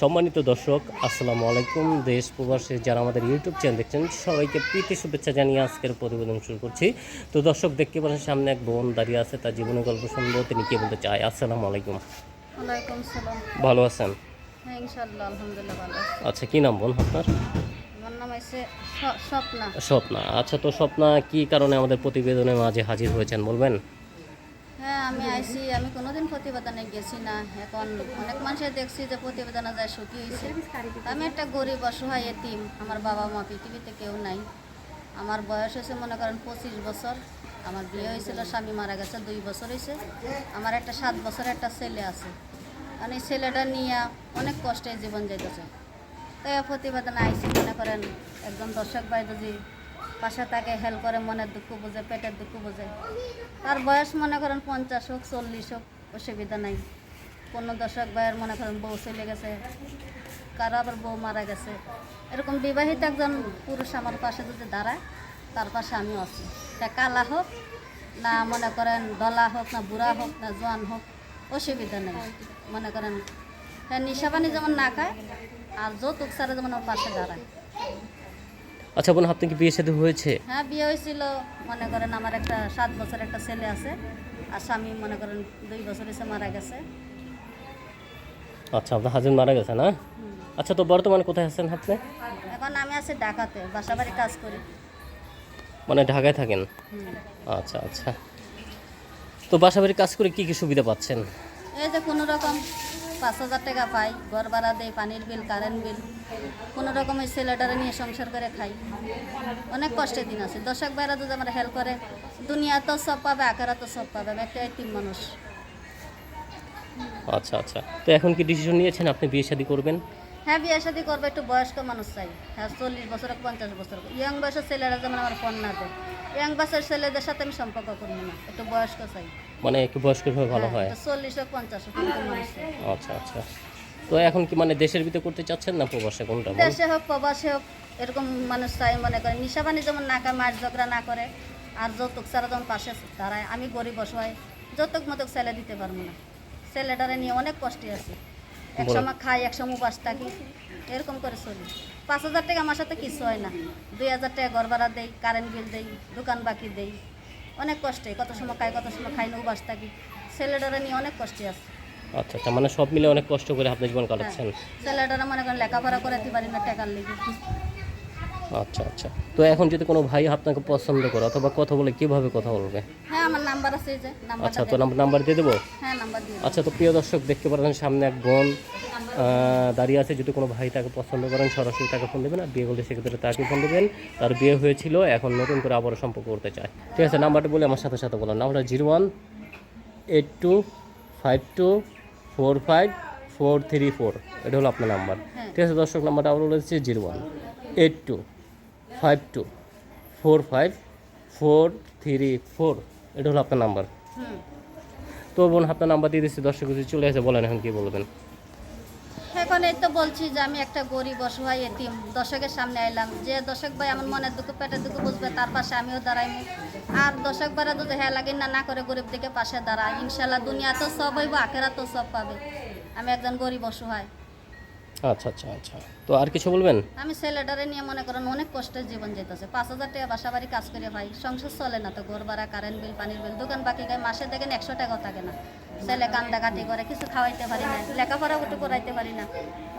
সম্মানিত দর্শক আসসালামু আলাইকুম। দেশ প্রবাসে যারা আমাদের ইউটিউব চ্যানেল দেখছেন সবাইকে প্রীতি শুভেচ্ছা জানিয়ে আজকের প্রতিবেদন শুরু করছি। তো দর্শক দেখতে পাচ্ছেন সামনে এক বোন দাঁড়িয়ে আছে তার জীবনের গল্প শুনব। তিনি কে বলতে চায়? আসসালামু আলাইকুম। ভালো আছেন? হ্যাঁ আচ্ছা কি নাম বোন আপনার? স্বপ্না। আচ্ছা তো স্বপ্না কি কারণে আমাদের প্রতিবেদনের মাঝে হাজির হয়েছেন বলবেন? আইসি, আমি কোনোদিন প্রতিবেদনে গেছি না। এখন অনেক মানুষের দেখছি যে প্রতিবেদনে যায় সুখী হয়েছে আমি একটা গরিব, অসহায় এতিম। আমার বাবা মা পৃথিবীতে কেউ নাই। আমার বয়স হয়েছে মনে করেন পঁচিশ বছর। আমার বিয়ে হয়েছিল, স্বামী মারা গেছে, দুই বছর হয়েছে আমার একটা সাত বছরের একটা ছেলে আছে। মানে ছেলেটা নিয়ে অনেক কষ্টে জীবন যেতেছে তাই প্রতিবেদনে আইসি মনে করেন একজন দর্শক ভাই যদি পাশে তাকে হেল্প করে, মনের দুঃখ বোঝে, পেটের দুঃখ বোঝে। তার বয়স মনে করেন পঞ্চাশ হোক, চল্লিশ হোক, অসুবিধা নাই। কোনো দর্শক ভাইয়ের মনে করেন বউ চলে গেছে, কারও আবার বউ মারা গেছে। এরকম বিবাহিত একজন পুরুষ আমার পাশে যদি দাঁড়ায়, তার পাশে আমি আছি। তা কালা হোক, না মনে করেন দলা হোক, না বুড়া হোক, না জোয়ান হোক, অসুবিধা নেই। মনে করেন হ্যাঁ নিশাপানি যেমন না খায়, আর যৌতুক সারা যেমন আমার পাশে দাঁড়ায়। আচ্ছা বোন আপনি কি বিয়ে সাথে হয়েছে? হ্যাঁ বিয়ে হয়েছিল। মনে করেন আমার একটা সাত বছর একটা ছেলে আছে আর স্বামী মনে করেন দুই বছর এসে মারা গেছে। আচ্ছা আপনার হাজবেন্ড মারা গেছে না? আচ্ছা তো বর্তমানে কোথায় আছেন আপনি? এখন আমি আছি ঢাকাতে বাসা বাড়ি কাজ করি। মানে ঢাকায় থাকেন? আচ্ছা আচ্ছা। তো বাসাবাড়ির কাজ করে কি কি সুবিধা পাচ্ছেন? এই যে কোনো রকম পাঁচ হাজার টাকা পাই, ঘর ভাড়া দেয় পানির বিল কারেন্ট বিল কোনো রকমের ছেলেটারে নিয়ে সংসার করে খাই। অনেক কষ্টের দিন আছে। দর্শক ভাইরা যদি আমার হেল্প করে, দুনিয়া তো সব পাবে আকারা তো সব পাবে। আমি একটা তিন মানুষ। আচ্ছা আচ্ছা। তো এখন কি ডিসিশন নিয়েছেন আপনি বিয়ে শাদি করবেন? হ্যাঁ বিয়ে শাদি করবে একটু বয়স্ক মানুষ চাই। হ্যাঁ চল্লিশ বছর হোক, পঞ্চাশ বছর ইয়াং বয়সের ছেলেরা যেমন আমার ফোন না দেয় ইয়াং বয়সের ছেলেদের সাথে আমি সম্পর্ক করব না একটু বয়স্ক চাই। মানে একটু বয়স্ক হয়ে ভালো হয় হ্যাঁ, চল্লিশ হোক পঞ্চাশ হোক। আচ্ছা আচ্ছা। তো এখন কি মানে দেশের ভিতরে করতে চাচ্ছেন না প্রবাসে কোনটা দেশে হোক প্রবাসে হোক এরকম মানুষ চাই মনে করে নিশাবানি যেমন না খায় মার ঝগড়া না করে আর যৌতুক ছাড়া যেমন পাশে দাঁড়ায় আমি গরিব অসহায় যৌতুক মতক ছেলে দিতে পারব না। ছেলেটারে নিয়ে অনেক কষ্টে আছি। এক সময় খাই এক সময় উপাস থাকি। এরকম করে চলি। পাঁচ হাজার টাকা আমার সাথে কিছু হয় না। দুই হাজার টাকা ঘর ভাড়া দেই কারেন্ট বিল দেই দোকান বাকি দেই। অনেক কষ্টে কত সময় খাই কত সময় খাই না উপাস থাকি। ছেলেটারে নিয়ে অনেক কষ্টে আছে। আচ্ছা তার মানে সব মিলে অনেক কষ্ট করে আপনি জীবন কাটাচ্ছেন। ছেলেটারা মনে করেন লেখাপড়া করাতে পারি না টাকার লেগে। আচ্ছা আচ্ছা। তো এখন যদি কোনো ভাই আপনাকে পছন্দ করে অথবা কথা বলে কীভাবে কথা বলবে? হ্যাঁ আমার নাম্বার আছে যে আচ্ছা তো নাম্বার দিয়ে দেবো? হ্যাঁ নাম্বার দিয়ে আচ্ছা তো প্রিয় দর্শক দেখতে পারেন সামনে এক বোন দাঁড়িয়ে আছে। যদি কোনো ভাই তাকে পছন্দ করেন সরাসরি তাকে ফোন দেবেন আর বিয়ে করলে সেক্ষেত্রে তাকে ফোন দেবেন। তার বিয়ে হয়েছিল এখন নতুন করে আবারও সম্পর্ক করতে চায়। ঠিক আছে নাম্বারটা বলে আমার সাথে সাথে বলুন। নাম্বারটা zero one eight two five two four five four three four. এটা হলো আপনার নাম্বার। হ্যাঁ। ঠিক আছে দর্শক নাম্বারটা আবার বলেছি zero one eight two five two four five four three four এটা হলো আপনার নাম্বার হুম। তো বোন আপনার নাম্বার দিয়ে দিচ্ছি দর্শক চলে আসে বলেন এখন কি বলবেন? এখন এই তো বলছি যে আমি একটা গরিব অসহায় এতিম। দর্শকের সামনে আইলাম। যে দর্শক ভাই আমার মনের দুঃখ পেটের দুঃখ বুঝবে তার পাশে আমিও দাঁড়াই আর দর্শক ভাইরা যদি হ্যাঁ লাগে না না করে গরিব দিকে পাশে দাঁড়ায় ইনশাল্লাহ দুনিয়া তো সব হইব আখেরা তো সব পাবে। আমি একজন গরিব অসহায়। আচ্ছা আচ্ছা আচ্ছা। তো আর কিছু বলবেন? আমি ছেলেটারে নিয়ে মনে করেন অনেক কষ্টের জীবন যেতেছে। পাঁচ হাজার টাকা বাসা বাড়ি কাজ করে ভাই সংসার চলে না তো ঘর ভাড়া কারেন্ট বিল পানির বিল দোকান বাকি গায়ে মাসে দেখেন একশো টাকাও থাকে না। ছেলে কান্দা কাটি করে কিছু খাওয়াইতে পারি না লেখাপড়া একটু করাইতে পারি না।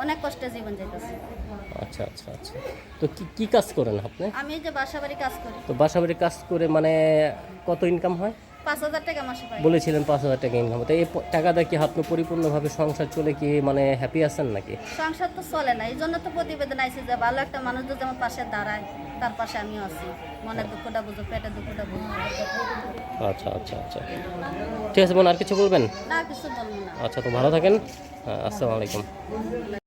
অনেক কষ্টে জীবন যেতেছে। আচ্ছা আচ্ছা আচ্ছা। তো কি কি কাজ করেন আপনি? আমি যে বাসা বাড়ি কাজ করি। তো বাসা বাড়ি কাজ করে মানে কত ইনকাম হয়? পাঁচ হাজার টাকা মাসে পাই। বলেছিলেন পাঁচ হাজার টাকা ইনকাম তো এই টাকাটা কি আপনি পরিপূর্ণভাবে সংসার চলে কি মানে হ্যাপি আছেন নাকি? সংসার তো চলে না এই জন্য তো প্রতিবেদন আইসি যে ভালো একটা মানুষ যদি আমার পাশে দাঁড়ায় তার পাশে আমিও আছি। মনের দুঃখটা বুঝো পেটের দুঃখটা বুঝো। আচ্ছা আচ্ছা আচ্ছা। ঠিক আছে বোন আর কিছু বলবেন? না কিছু বলব না। আচ্ছা তো ভালো থাকেন। হ্যাঁ আসসালামু আলাইকুম।